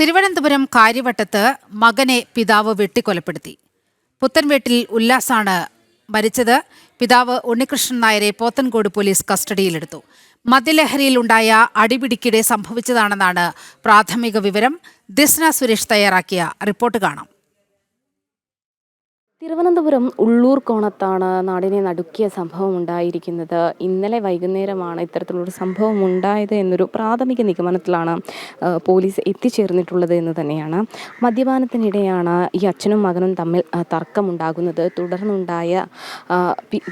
തിരുവനന്തപുരം കാര്യവട്ടത്ത് മകനെ പിതാവ് വെട്ടിക്കൊലപ്പെടുത്തി. പുത്തൻവീട്ടിൽ ഉല്ലാസാണ് മരിച്ചത്. പിതാവ് ഉണ്ണികൃഷ്ണൻ നായരെ പോത്തൻകോട് പോലീസ് കസ്റ്റഡിയിലെടുത്തു. മദ്യലഹരിയിലുണ്ടായ അടിപിടിക്കിടെ സംഭവിച്ചതാണെന്നാണ് പ്രാഥമിക വിവരം. ദിസ്ന സുരേഷ് തയ്യാറാക്കിയ റിപ്പോർട്ട് കാണാം. തിരുവനന്തപുരം ഉള്ളൂർ കോണത്താണ് നാടിനെ നടുക്കിയ സംഭവം ഉണ്ടായിരിക്കുന്നത്. ഇന്നലെ വൈകുന്നേരമാണ് ഇത്തരത്തിലൊരു സംഭവം ഉണ്ടായത് എന്നൊരു പ്രാഥമിക നിഗമനത്തിലാണ് പോലീസ് എത്തിച്ചേർന്നിട്ടുള്ളത് എന്ന് തന്നെയാണ്. മദ്യപാനത്തിനിടെയാണ് ഈ അച്ഛനും മകനും തമ്മിൽ തർക്കമുണ്ടാകുന്നത്. തുടർന്നുണ്ടായ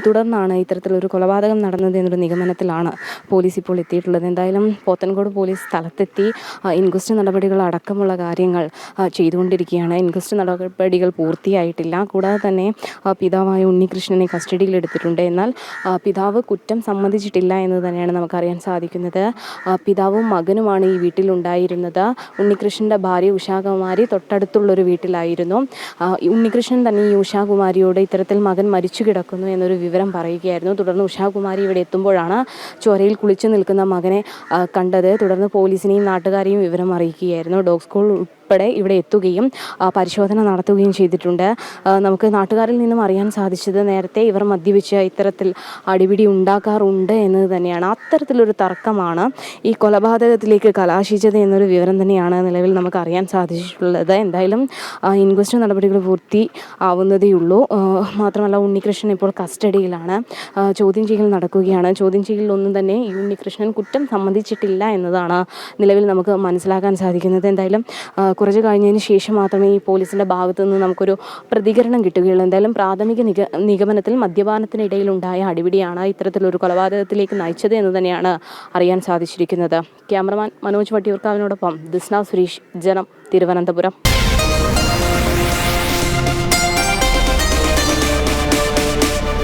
തുടർന്നാണ് ഇത്തരത്തിലൊരു കൊലപാതകം നടന്നത് എന്നൊരു നിഗമനത്തിലാണ് പോലീസ് ഇപ്പോൾ എത്തിയിട്ടുള്ളത്. എന്തായാലും പോത്തൻകോട് പോലീസ് സ്ഥലത്തെത്തി ഇൻക്വസ്റ്റ് നടപടികൾ അടക്കമുള്ള കാര്യങ്ങൾ ചെയ്തുകൊണ്ടിരിക്കുകയാണ്. ഇൻക്വസ്റ്റ് നടപടികൾ പൂർത്തിയായിട്ടില്ല. കൂടാതെ തന്നെ ആ, പിതാവായ ഉണ്ണികൃഷ്ണനെ കസ്റ്റഡിയിലെടുത്തിട്ടുണ്ട് എന്നാൽ പിതാവ് കുറ്റം സമ്മതിച്ചിട്ടില്ല എന്ന് തന്നെയാണ് നമുക്കറിയാൻ സാധിക്കുന്നത്. പിതാവും മകനുമാണ് ഈ വീട്ടിലുണ്ടായിരുന്നത്. ഉണ്ണികൃഷ്ണന്റെ ഭാര്യ ഉഷാകുമാരി തൊട്ടടുത്തുള്ളൊരു വീട്ടിലായിരുന്നു. ഉണ്ണികൃഷ്ണൻ തന്നെ ഈ ഉഷാകുമാരിയോട് ഇത്തരത്തിൽ മകൻ മരിച്ചു കിടക്കുന്നു എന്നൊരു വിവരം പറയുകയായിരുന്നു. തുടർന്ന് ഉഷാകുമാരി ഇവിടെ എത്തുമ്പോഴാണ് ചോരയിൽ കുളിച്ചു നിൽക്കുന്ന മകനെ കണ്ടത്. തുടർന്ന് പോലീസിനെയും നാട്ടുകാരെയും വിവരം അറിയിക്കുകയായിരുന്നു. ഡോഗ് സ്കൂൾ ഉൾപ്പെടെ ഇവിടെ എത്തുകയും പരിശോധന നടത്തുകയും ചെയ്തിട്ടുണ്ട്. നമുക്ക് നാട്ടുകാരിൽ നിന്നും അറിയാൻ സാധിച്ചത് നേരത്തെ ഇവർ മദ്യപിച്ച് ഇത്തരത്തിൽ അടിപിടി ഉണ്ടാക്കാറുണ്ട് എന്നത് തന്നെയാണ്. അത്തരത്തിലൊരു തർക്കമാണ് ഈ കൊലപാതകത്തിലേക്ക് കലാശിച്ചത് എന്നൊരു വിവരം തന്നെയാണ് നിലവിൽ നമുക്ക് അറിയാൻ സാധിച്ചിട്ടുള്ളത്. എന്തായാലും ഇൻക്വസ്റ്റ് നടപടികൾ പൂർത്തി ആവുന്നതേ ഉള്ളൂ. ആ, മാത്രമല്ല ഉണ്ണികൃഷ്ണൻ ഇപ്പോൾ കസ്റ്റഡിയിലാണ്. ചോദ്യം ചെയ്യൽ നടക്കുകയാണ്. ചോദ്യം ചെയ്യലിലൊന്നും തന്നെ ഈ ഉണ്ണികൃഷ്ണൻ കുറ്റം സംബന്ധിച്ചിട്ടില്ല എന്നതാണ് നിലവിൽ നമുക്ക് മനസ്സിലാക്കാൻ സാധിക്കുന്നത്. എന്തായാലും കുറച്ച് കഴിഞ്ഞതിന് ശേഷം മാത്രമേ ഈ പോലീസിന്റെ ഭാഗത്തു നിന്ന് നമുക്കൊരു പ്രതികരണം കിട്ടുകയുള്ളൂ. എന്തായാലും പ്രാഥമിക നിഗ നിഗമനത്തിൽ മദ്യപാനത്തിനിടയിലുണ്ടായ അടിപിടിയാണ് ഇത്തരത്തിലൊരു കൊലപാതകത്തിലേക്ക് നയിച്ചത് എന്ന് തന്നെയാണ് അറിയാൻ സാധിച്ചിരിക്കുന്നത്. ക്യാമറമാൻ മനോജ് വട്ടിയൂർക്കാവിനോടൊപ്പം ദിസ്ന സുരേഷ് ജനം തിരുവനന്തപുരം.